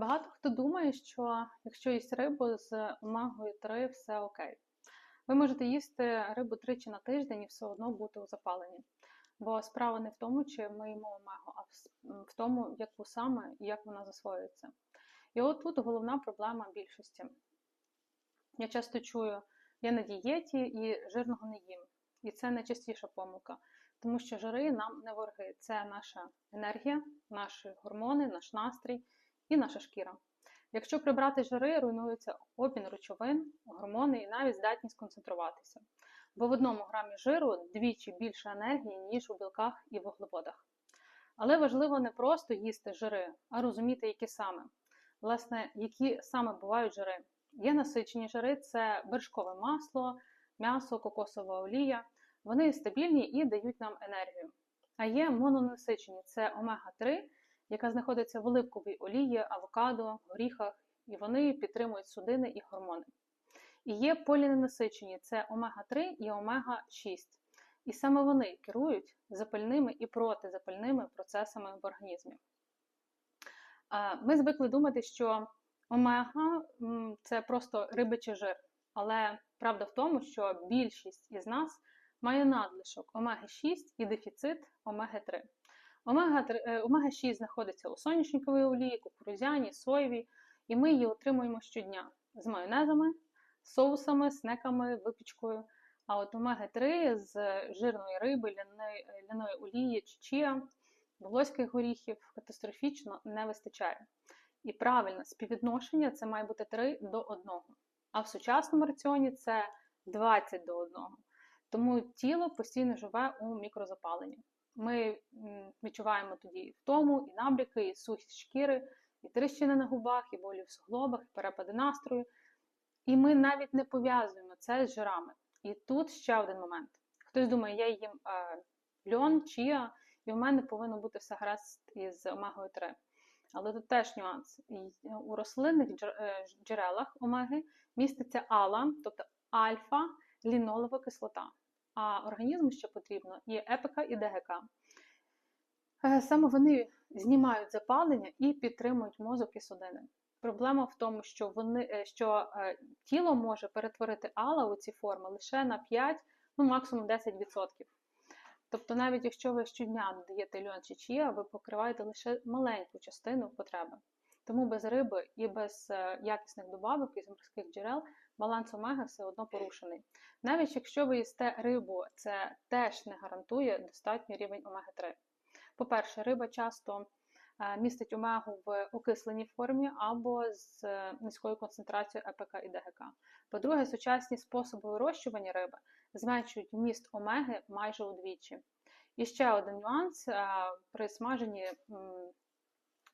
Багато хто думає, що якщо їсть рибу з омегою 3, все окей. Ви можете їсти рибу тричі на тиждень і все одно бути у запаленні. Бо справа не в тому, чи ми їмо омегу, а в тому, яку саме і як вона засвоюється. І от тут головна проблема більшості. Я часто чую, я на дієті і жирного не їм. І це найчастіша помилка, тому що жири нам не вороги. Це наша енергія, наші гормони, наш настрій і наша шкіра. Якщо прибрати жири, руйнується обмін речовин, гормони і навіть здатність концентруватися. Бо в одному грамі жиру двічі більше енергії, ніж у білках і вуглеводах. Але важливо не просто їсти жири, а розуміти, які саме. Власне, які саме бувають жири. Є насичені жири, це вершкове масло, м'ясо, кокосова олія. Вони стабільні і дають нам енергію. А є мононасичені це омега-3, яка знаходиться в оливковій олії, авокадо, горіхах, і вони підтримують судини і гормони. І є поліненасичені це омега-3 і омега-6. І саме вони керують запальними і протизапальними процесами в організмі. Ми звикли думати, що омега це просто рибичий жир. Але правда в тому, що більшість із нас має надлишок омеги-6 і дефіцит омеги-3. Омега-3 Омега-6 знаходиться у соняшниковій олії, кукурудзяній, соєвій, і ми її отримуємо щодня з майонезами, соусами, снеками, випічкою. А от омега-3 з жирної риби, ляної, ляної олії, чия, волоських горіхів катастрофічно не вистачає. І правильне співвідношення це має бути 3 до 1. А в сучасному раціоні це 20 до 1. Тому тіло постійно живе у мікрозапаленні. Ми відчуваємо тоді і втому, і набряки, і сухість шкіри, і тріщини на губах, і болі в суглобах, і перепади настрою. І ми навіть не пов'язуємо це з жирами. І тут ще один момент. Хтось думає, я їм е, льон, чия, і в мене повинно бути все гаразд із омегою 3. Але тут теж нюанс. І У рослинних е, джерелах омеги міститься ала, тобто альфа-лінолова кислота. А організму ще потрібно і епика, і ДГК. Е, Саме вони знімають запалення і підтримують мозок і судини. Проблема в тому, що вони е, що е, тіло може перетворити ала у ці форми лише на 5, ну максимум 10%. Тобто, навіть якщо ви щодня додаєте льон чи чия, ви покриваєте лише маленьку частину потреби. Тому без риби і без е, якісних добавок із морських джерел баланс омеги все одно порушений. Навіть якщо ви їсте рибу, це теж не гарантує достатній рівень омеги-3. По-перше, риба часто е, містить омегу в окисленій формі або з е, низькою концентрацією ЕПК і ДГК. По-друге, сучасні способи вирощування риби зменшують вміст омеги майже удвічі. І ще один нюанс: при смаженні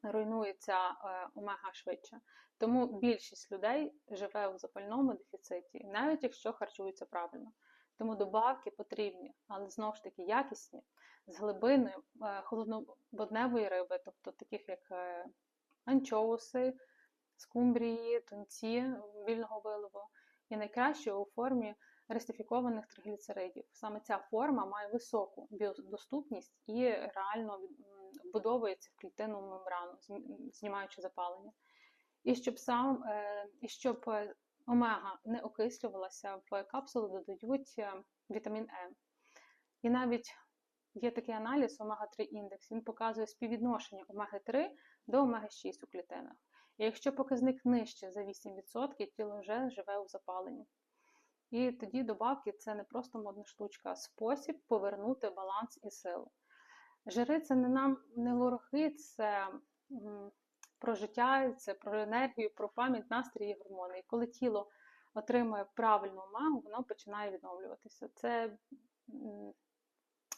руйнується е, омега швидше. Тому більшість людей живе у запальному дефіциті, навіть якщо харчуються правильно. Тому добавки потрібні, але знову ж таки якісні, з глибиною е, холодноводневої риби, тобто таких як е, анчоуси, скумбрії, тунці вільного виливу, і найкраще у формі рестифікованих тригліцеридів. Саме ця форма має високу біодоступність і реально вбудовується в клітинну мембрану, знімаючи запалення. І щоб сам е, і щоб е, омега не окислювалася, в капсулу додають е, вітамін Е. І навіть є такий аналіз омега-3 індекс, він показує співвідношення омеги-3 до омеги-6 у клітинах. І якщо показник нижче за 8%, тіло вже живе у запаленні. І тоді добавки це не просто модна штучка, а спосіб повернути баланс і силу. Жири це не нам не вороги, це про життя, це про енергію, про пам'ять, настрій і гормони. І коли тіло отримує правильну омегу, воно починає відновлюватися. Це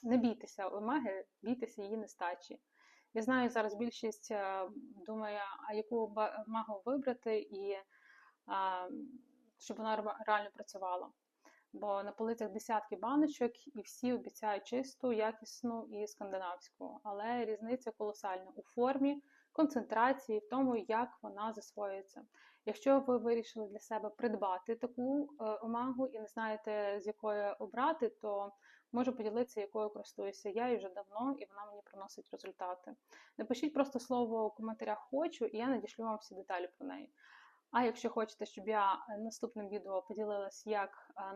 не бійтеся омеги, бійтеся її нестачі. Я знаю, зараз більшість е, думає, а яку омегу вибрати, і щоб вона реально працювала. Бо на полицях десятки баночок, і всі обіцяють чисту, якісну і скандинавську. Але різниця колосальна у формі, концентрації, в тому, як вона засвоюється. Якщо ви вирішили для себе придбати таку е, омагу і не знаєте, з якої обрати, то можу поділитися, якою користуюся я і вже давно, і вона мені приносить результати. Напишіть просто слово у коментарях хочу, і я надішлю вам всі деталі про неї. А якщо хочете, щоб я е, наступним відео поділилась, як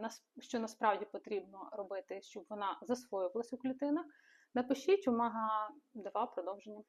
е, що насправді потрібно робити, щоб вона засвоювалась у клітинах, напишіть, умага 2 продовження.